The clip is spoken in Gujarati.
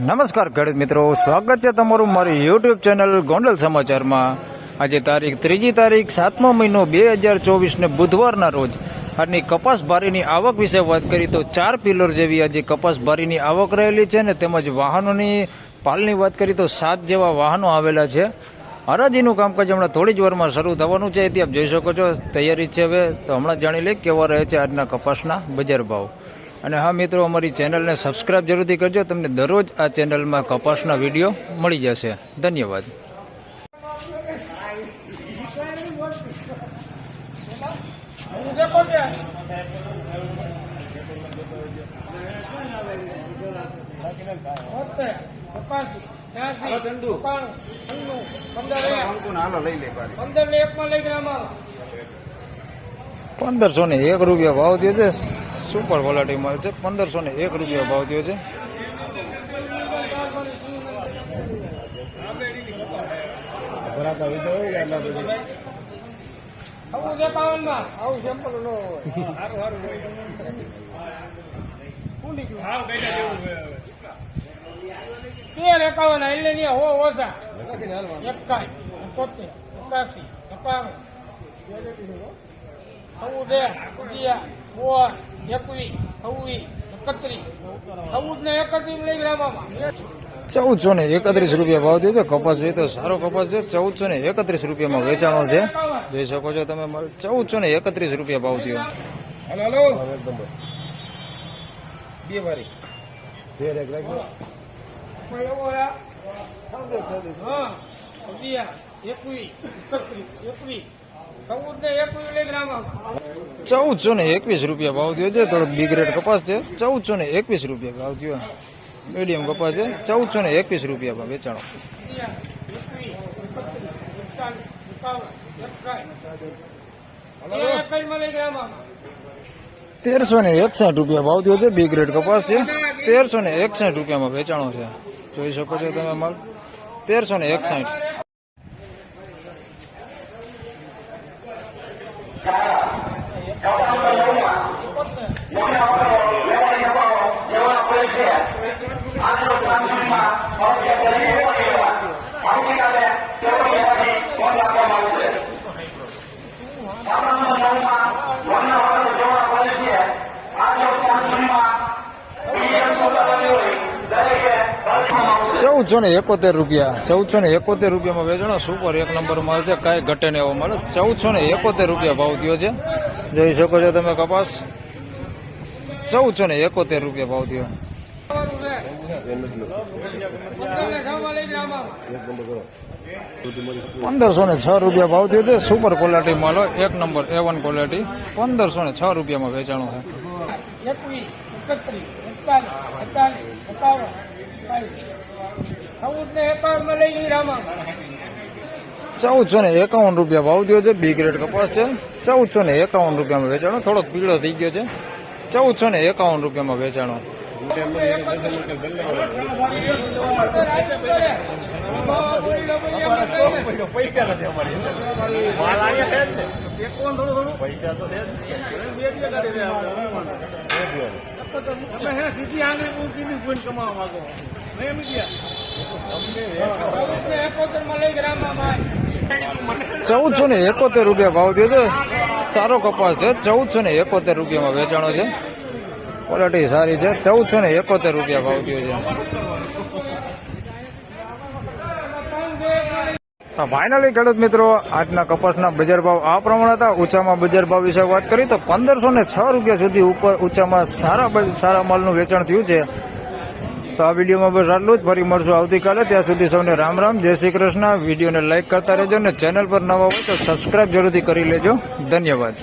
નમસ્કાર ખેડૂત મિત્રો, સ્વાગત છે તમારું મારી યુટ્યુબ ચેનલ ગોંડલ સમાચારમાં. આજે તારીખ ત્રીજી તારીખ સાતમો મહિનો બે હજાર ચોવીસને બુધવારના રોજ. આજની કપાસ બારીની આવક વિશે વાત કરી તો ચાર પિલર જેવી આજે કપાસ બારીની આવક રહેલી છે ને તેમજ વાહનોની પાલની વાત કરી તો સાત જેવા વાહનો આવેલા છે. હરાજીનું કામકાજ હમણાં થોડી જ વારમાં શરૂ થવાનું છે, એથી આપ જોઈ શકો છો, તૈયારી છે હવે. તો હમણાં જાણી લઈએ કેવા રહે છે આજના કપાસના બજાર ભાવ. અને હા મિત્રો, અમારી ચેનલને સબસ્ક્રાઇબ જરૂરથી કરજો. તમને દરરોજ આ ચેનલમાં કપાસના વીડિયો મળી જશે. ધન્યવાદ. પંદરસો ને એક રૂપિયા ભાવ થયો સુપર ક્વોલિટી મળે છે. પંદરસો ને એક રૂપિયા ભાવ થયો છે. આવું છે આવું સેમ્પલ નો તેર એકાવન એટલે હો ઓછા. એકાઈ એકોતેર એકાસી એકાણું. ચૌદ અગિયાર સોળ એકવીસ છવ્વીસ એકત્રીસ ચૌદ ને એકત્રીસ લઈ ગ્રામમાં ચૌદસો ને એકત્રીસ રૂપિયા ભાવ થયો છે. કપાસ જોઈએ તો સારો કપાસ છે. ચૌદસો ને એકત્રીસ રૂપિયામાં વેચાણો છે. જોઈ શકો છો તમે ચૌદસો ને એકત્રીસ રૂપિયા ભાવ થયો. બે વારી. એકવીસ એકત્રીસ એકવીસ. ચૌદસો ને એકવીસ રૂપિયા ભાવ થયો છે. થોડોક બી ગ્રેડ કપાસ છે. ચૌદસો ને એકવીસ રૂપિયા ભાવ થયો. મીડિયમ કપાસ છે. ચૌદસો ને એકવીસ રૂપિયા ભાવ વેચાણો. તેરસો ને એકસઠ રૂપિયા ભાવ થયો છે. બી ગ્રેડ કપાસ છે. તેરસો ને એકસઠ રૂપિયામાં વેચાણો છે. જોઈ શકો છો તમે માલ. તેરસો ને એકસઠ. 来啊要不要我的流要要 ચૌદસો ને એકોતેર રૂપિયા, ચૌદસો ને એકોતેર રૂપિયામાં વેચાણો સુપર એક નંબર મળે છે, કાંઈ ઘટે ને એવો મળે ચૌદસો ને એકોતેર રૂપિયા ભાવ થયો છે. જોઈ શકો છો તમે કપાસ. ચૌદસો ને એકોતેર રૂપિયા ભાવ થયો. પંદરસો ને છ રૂપિયા ભાવ થયો છે સુપર ક્વોલિટી માલ એક નંબર એ વન ક્વોલિટી પંદરસો ને છ રૂપિયામાં વેચાણો છે. ચૌદસો ને એકાવન રૂપિયા ભાવ થયો છે. બી ગ્રેડ કપાસ છે. ચૌદસો ને એકાવન રૂપિયામાં વેચાણો. થોડોક પીળો થઈ ગયો છે. ચૌદસો ને એકાવન રૂપિયામાં વેચાણો. સીધી આંગળી મૂકીને ગુણ કમાવા માંગો મેં એમ ગયા ચૌદ ને એકોતેરમાં લઈ ગ્રામમાં ચૌદસો ને એકોતેર રૂપિયા ભાવ થયો છે. સારો કપાસ છે. ચૌદસો ને એકોતેર રૂપિયામાં વેચાણો છે. ક્વોલિટી સારી છે. ચૌદસો ને એકોતેર રૂપિયા ભાવ થયો છે. ફાઇનલી ખેડૂત મિત્રો, આજના કપાસના બજાર ભાવ આ પ્રમાણે હતા. ઊંચામાં બજાર ભાવ વિશે વાત કરી તો પંદરસો ને છ રૂપિયા સુધી ઉપર ઊંચામાં સારા સારા માલનું વેચાણ થયું છે. તો આ વિડીયોમાં બસ આટલું જ. ફરી મળશું આવતીકાલે. ત્યાં સુધી સૌને રામ રામ. જય શ્રી કૃષ્ણ. વિડીયોને લાઇક કરતા રહેજો અને ચેનલ પર નવા હોય તો સબસ્ક્રાઇબ જરૂરથી કરી લેજો. ધન્યવાદ.